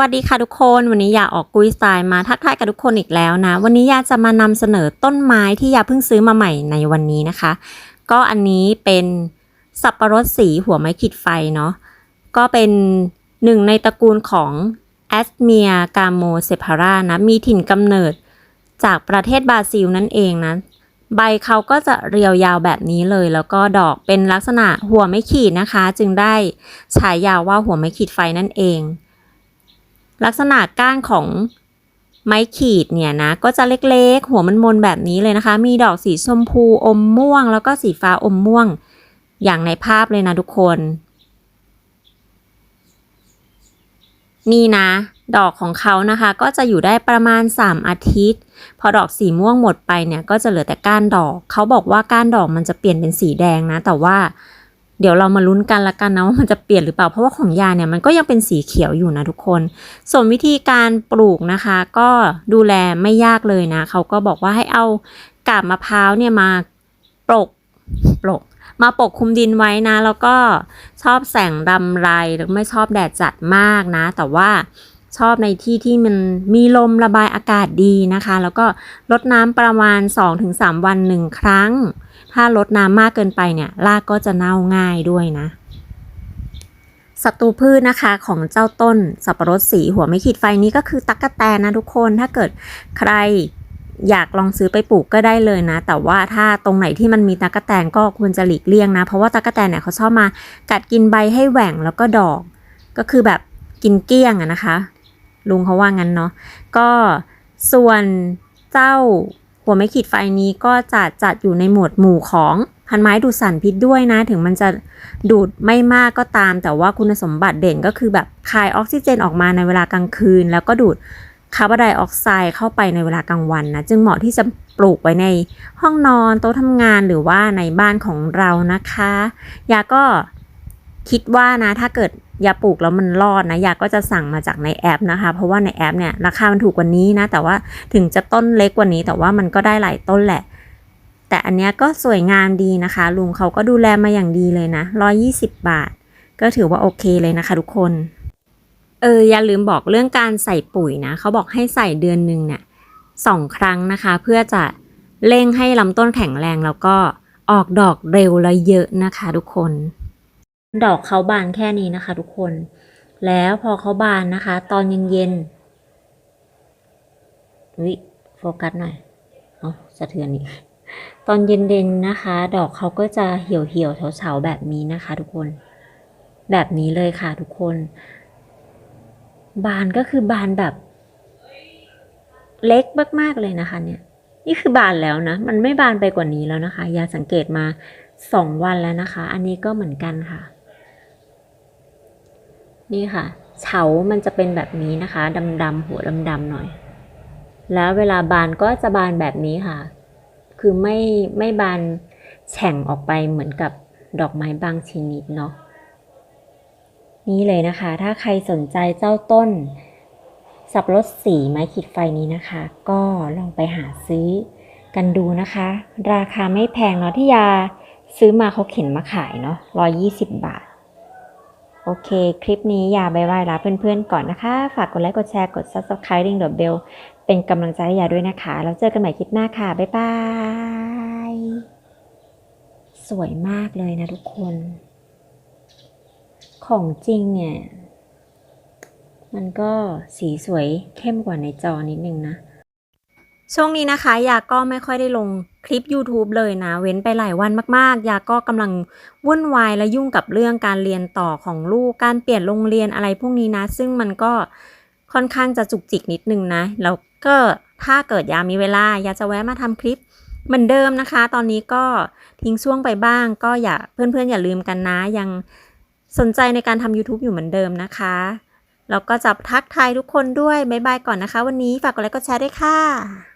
วัสดีค่ะทุกคนวันนี้อยากออกกุยสไตล์มาทักทายกับทุกคนอีกแล้วนะ วันนี้ยาจะมานำเสนอต้นไม้ที่ยาเพิ่งซื้อมาใหม่ในวันนี้นะคะ ก็อันนี้เป็นสับปะรดสีหัวไม้ขีดไฟเนาะก็เป็นหนึ่งในตระกูลของแอสเมียกาโมเซพารานะมีถิ่นกำเนิดจากประเทศบราซิลนั่นเองนะใบเขาก็จะเรียวยาวแบบนี้เลย แล้วก็ดอกเป็นลักษณะหัวไม่ขีดนะคะ จึงได้ฉายาว่าหัวไม่ขีดไฟนั่นเอง ลักษณะก้านของไม้ขีดเนี่ยนะก็จะเล็กๆ หัวมันมนแบบนี้เลยนะคะ มีดอกสีชมพูอมม่วง แล้วก็สีฟ้าอมม่วง อย่างในภาพเลยนะทุกคน นี่นะ ดอกของเขานะคะ ก็จะอยู่ได้ประมาณ 3 อาทิตย์ พอดอกสีม่วงหมดไปเนี่ย ก็จะเหลือแต่ก้านดอก เขาบอกว่าก้านดอกมันจะเปลี่ยนเป็นสีแดงนะ แต่ว่า เดี๋ยวเรามาลุ้นกันละกันนะว่ามันจะเปลี่ยนหรือเปล่าเพราะว่าของยาเนี่ยมันก็ยังเป็นสีเขียวอยู่นะทุกคน ส่วนวิธีการปลูกนะคะ ก็ดูแลไม่ยากเลยนะเขาก็บอกว่าให้เอากาบมะพร้าวเนี่ยมาปลกปลกมาปกคลุมดินไว้นะ แล้วก็ชอบแสงรำไรหรือไม่ชอบแดดจัดมากนะ แต่ว่าชอบในที่ที่มันมีลมระบายอากาศดีนะคะ แล้วก็ลดน้ำประมาณ 2-3 วันหนึ่งครั้ง ถ้าลดน้ำมากเกินไปเนี่ยรากก็จะเน่าง่ายด้วยนะศัตรูพืชนะคะของเจ้าต้นสับปะรดสีหัวไม่ขีดไฟนี้ก็คือตั๊กแตนนะทุกคนถ้าเกิดใครอยากลองซื้อไปปลูกก็ได้เลยนะ แต่ว่าถ้าตรงไหนที่มันมีตั๊กแตนก็ควรจะหลีกเลี่ยงนะ เพราะว่าตั๊กแตนเนี่ยเขาชอบมากัดกินใบให้แหว่งแล้วก็ดอก ก็คือแบบกินเกลี้ยงอะนะคะ ลุงเขาว่างั้นเนาะก็ส่วนเจ้า หัวไม่ขีดไฟนี้ก็จะจัดอยู่ในหมวดหมู่ของพันไม้ดูดสารพิษด้วยนะ ถึงมันจะดูดไม่มากก็ตาม แต่ว่าคุณสมบัติเด่นก็คือแบบคายออกซิเจนออกมาในเวลากลางคืน แล้วก็ดูดคาร์บอนไดออกไซด์เข้าไปในเวลากลางวันนะ จึงเหมาะที่จะปลูกไว้ในห้องนอนโต๊ะทำงานหรือว่าในบ้านของเรานะคะ ยาก็ คิดว่านะถ้าเกิดยาปลูกแล้วมันรอดนะยาก็จะสั่งมาจากในแอปนะคะ เพราะว่าในแอปเนี่ยราคามันถูกกว่านี้นะ แต่ว่าถึงจะต้นเล็กกว่านี้ แต่ว่ามันก็ได้หลายต้นแหละ แต่อันเนี้ยก็สวยงามดีนะคะ ลุงเขาก็ดูแลมาอย่างดีเลยนะ120 บาท ก็ถือว่าโอเคเลยนะคะ ทุกคน เอออย่าลืมบอกเรื่องการใส่ปุ๋ยนะเขาบอกให้ใส่เดือนหนึ่งเนี่ยสองครั้งนะคะ เพื่อจะเร่งให้ลำต้นแข็งแรงแล้วก็ออกดอกเร็วและเยอะนะคะ ทุกคน ดอกเขาบานแค่นี้นะคะ ทุกคน แล้วพอเขาบานนะคะ ตอนเย็นๆวิโฟกัสหน่อยเอาสะเทือนอีกตอนเย็นๆนะคะ ดอกเขาก็จะเหี่ยวเหี่ยวๆเฉาๆแบบนี้นะคะ ทุกคน แบบนี้เลยค่ะ ทุกคน บานก็คือบานแบบ เล็กมากๆเลยนะคะ เนี่ย นี่คือบานแล้วนะ มันไม่บานไปกว่านี้แล้วนะคะ ยาสังเกตมาสองวันแล้วนะคะ อันนี้ก็เหมือนกันค่ะ นี่ค่ะ เฉา มันจะเป็นแบบนี้นะคะ ดำๆหัวดำๆหน่อย แล้วเวลาบานก็จะบานแบบนี้ค่ะ คือไม่ไม่บานแฉ่งออกไปเหมือนกับดอกไม้บางชนิดเนาะ นี่เลยนะคะ ถ้าใครสนใจเจ้าต้น สับรดสีไม้ขีดไฟนี้นะคะ ก็ลองไปหาซื้อกันดูนะคะ ราคาไม่แพงเนาะที่ยาซื้อมาเขาเข็นมาขายเนาะร้อยี่สิบบาท โอเค คลิปนี้อย่าบายบายลาเพื่อนๆก่อนนะคะ ฝากกดไลค์ กดแชร์ กด subscribe ดิ่งเดอะเบลเป็นกำลังใจให้ยาด้วยนะคะ แล้วเจอกันใหม่คลิปหน้าค่ะ บ๊ายบาย สวยมากเลยนะทุกคน ของจริงเนี่ย มันก็สีสวยเข้มกว่าในจอนิดนึงนะ ช่วงนี้นะคะยาก็ไม่ค่อยได้ลงคลิป YouTube เลยนะ เว้นไปหลายวันมากๆ ยาก็กำลังวุ่นวายและยุ่งกับเรื่องการเรียนต่อของลูก การเปลี่ยนโรงเรียนอะไรพวกนี้นะ ซึ่งมันก็ค่อนข้างจะจุกจิกนิดนึงนะ แล้วก็ถ้าเกิดยามีเวลายาจะแวะมาทำคลิปเหมือนเดิมนะคะ ตอนนี้ก็ทิ้งช่วงไปบ้าง ก็อย่าเพื่อนๆ อย่าลืมกันนะ ยังสนใจในการทำ YouTube อยู่เหมือนเดิมนะคะแล้วก็จะทักทายทุกคนด้วยบ๊ายบายก่อนนะคะ วันนี้ฝากกดไลค์กดแชร์ด้วยค่ะ